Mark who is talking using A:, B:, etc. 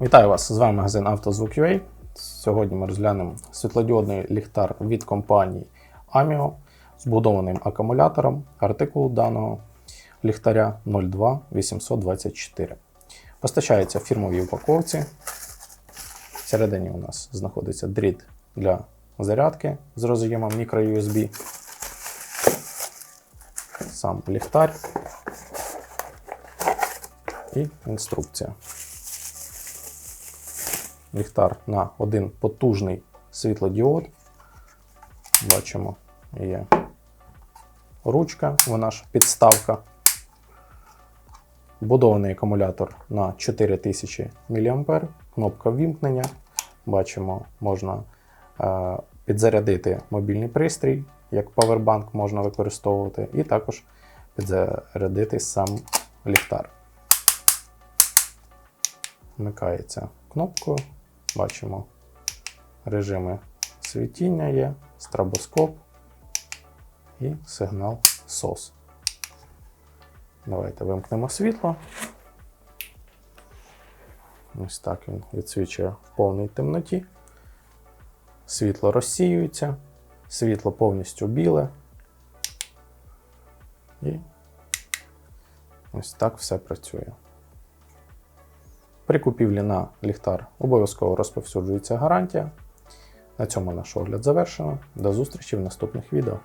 A: Вітаю вас! З вами магазин «Автозвук.UA». Сьогодні ми розглянемо світлодіодний ліхтар від компанії Amio з будованим акумулятором. Артикул даного ліхтаря 02824. Постачається в фірмовій упаковці. Всередині у нас знаходиться дріт для зарядки з роз'ємом microUSB. Сам ліхтар і інструкція ліхтар на один потужний світлодіод. Бачимо, є ручка, вона ж підставка. Будований акумулятор на 4000 мА, кнопка вімкнення. Бачимо, можна е, підзарядити мобільний пристрій, як павербанк можна використовувати, і також підзарядити сам ліхтар. Вмикається кнопкою. Бачимо режими світіння є, стробоскоп і сигнал SOS. Давайте вимкнемо світло. Ось так він відсвічує в повній темноті. Світло розсіюється, світло повністю біле. І ось так все працює. При купівлі на ліхтар обов'язково розповсюджується гарантія. На цьому наш огляд завершено. До зустрічі в наступних відео.